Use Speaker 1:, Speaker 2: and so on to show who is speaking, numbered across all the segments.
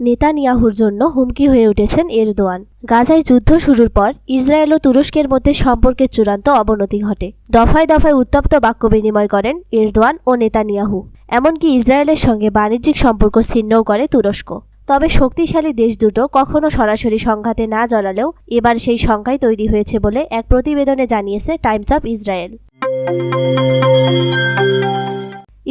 Speaker 1: নেতানিয়াহুর জন্য হুমকি হয়ে উঠেছেন এরদোয়ান। গাজায় যুদ্ধ শুরুর পর ইসরায়েল ও তুরস্কের মধ্যে সম্পর্কের চূড়ান্ত অবনতি ঘটে। দফায় দফায় উত্তপ্ত বাক্য বিনিময় করেন এরদোয়ান ও নেতানিয়াহু। এমনকি ইসরায়েলের সঙ্গে বাণিজ্যিক সম্পর্ক ছিন্নও করে তুরস্ক। তবে শক্তিশালী দেশ দুটো কখনো সরাসরি সংঘাতে না জড়ালেও এবার সেই সংখ্যাই তৈরি হয়েছে বলে এক প্রতিবেদনে জানিয়েছে টাইমস অফ ইসরায়েল।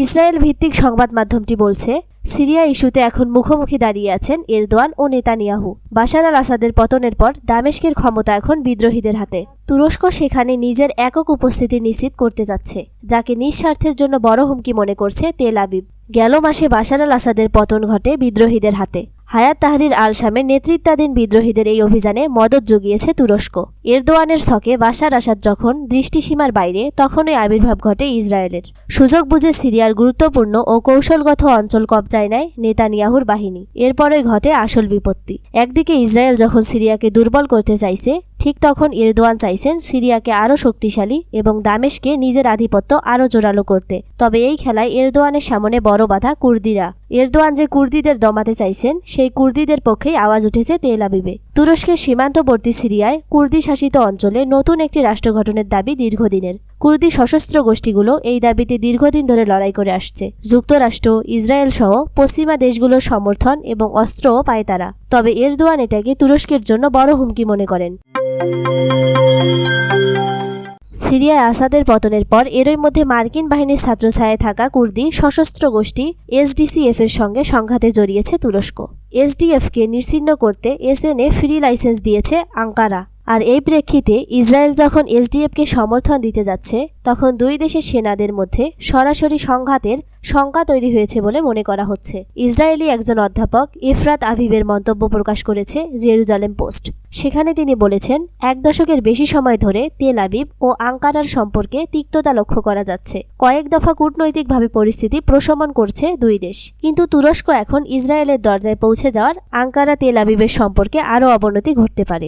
Speaker 1: ইসরায়েল ভিত্তিক সংবাদ মাধ্যমটি বলছে, সিরিয়া ইস্যুতে এখন মুখোমুখি দাঁড়িয়ে আছেন এরদোয়ান ও নেতানিয়াহু। বাশার আল আসাদের পতনের পর দামেস্কের ক্ষমতা এখন বিদ্রোহীদের হাতে। তুরস্ক সেখানে নিজের একক উপস্থিতি নিশ্চিত করতে যাচ্ছে, যাকে নিঃস্বার্থের জন্য বড় হুমকি মনে করছে তেল আবিব। গেল মাসে বাশার আল আসাদের পতন ঘটে বিদ্রোহীদের হাতে। হায়াত তাহরির আল শামের নেতৃত্বাধীন বিদ্রোহীদের এই অভিযানে মদত জুগিয়েছে তুরস্ক। এরদোয়ানের ছকে বাশার আসাদ যখন দৃষ্টিসীমার বাইরে, তখনই আবির্ভাব ঘটে ইসরায়েলের। সুযোগ বুঝে সিরিয়ার গুরুত্বপূর্ণ ও কৌশলগত অঞ্চল কবজায় নেয় নেতানিয়াহুর বাহিনী। এরপরে ঘটে আসল বিপত্তি। একদিকে ইসরায়েল যখন সিরিয়াকে দুর্বল করতে চাইছে ঠিক তখন এরদোয়ান চাইছেন সিরিয়াকে আরও শক্তিশালী এবং দামেশকে নিজের আধিপত্য আরও জোরালো করতে। তবে এই খেলায় এরদোয়ানের সামনে বড় বাধা কুর্দিরা। এরদোয়ান যে কুর্দিদের দমাতে চাইছেন, সেই কুর্দিদের পক্ষেই আওয়াজ উঠেছে তেল আবিবে। তুরস্কের সীমান্তবর্তী সিরিয়ায় কুর্দি শাসিত অঞ্চলে নতুন একটি রাষ্ট্র গঠনের দাবি দীর্ঘদিনের। কুর্দি সশস্ত্র গোষ্ঠীগুলো এই দাবিতে দীর্ঘদিন ধরে লড়াই করে আসছে। যুক্তরাষ্ট্র, ইসরায়েল সহ পশ্চিমা দেশগুলোর সমর্থন এবং অস্ত্রও পায় তারা। তবে এরদোয়ান এটাকে তুরস্কের জন্য বড় হুমকি মনে করেন। সিরিয়ায় আসাদের পতনের পর এরই মধ্যে মার্কিন বাহিনীর ছাত্রছায়ায় থাকা কুর্দি, সশস্ত্র গোষ্ঠী এসডিসিএফ এর সঙ্গে সংঘাতে জড়িয়েছে তুরস্ক। এসডিএফকে নিশ্চিহ্ন করতে এসএনএ ফ্রি লাইসেন্স দিয়েছে আঙ্কারা। আর এই প্রেক্ষিতে ইসরায়েল যখন এসডিএফকে সমর্থন দিতে যাচ্ছে, তখন দুই দেশের সেনাদের মধ্যে সরাসরি সংঘাতের শঙ্কা তৈরি হয়েছে বলে মনে করা হচ্ছে। ইসরায়েলি একজন অধ্যাপক ইফরাত আভিবের মন্তব্য প্রকাশ করেছে জেরুজালেম পোস্ট। সেখানে তিনি বলেছেন, এক দশকের বেশি সময় ধরে তেল আবিব ও আঙ্কারার সম্পর্কে তিক্ততা লক্ষ্য করা যাচ্ছে। কয়েক দফা কূটনৈতিকভাবে পরিস্থিতি প্রশমন করছে দুই দেশ। কিন্তু তুরস্ক এখন ইসরায়েলের দরজায় পৌঁছে যাওয়ার আঙ্কারা তেল আবিবের সম্পর্কে আরও অবনতি ঘটতে পারে।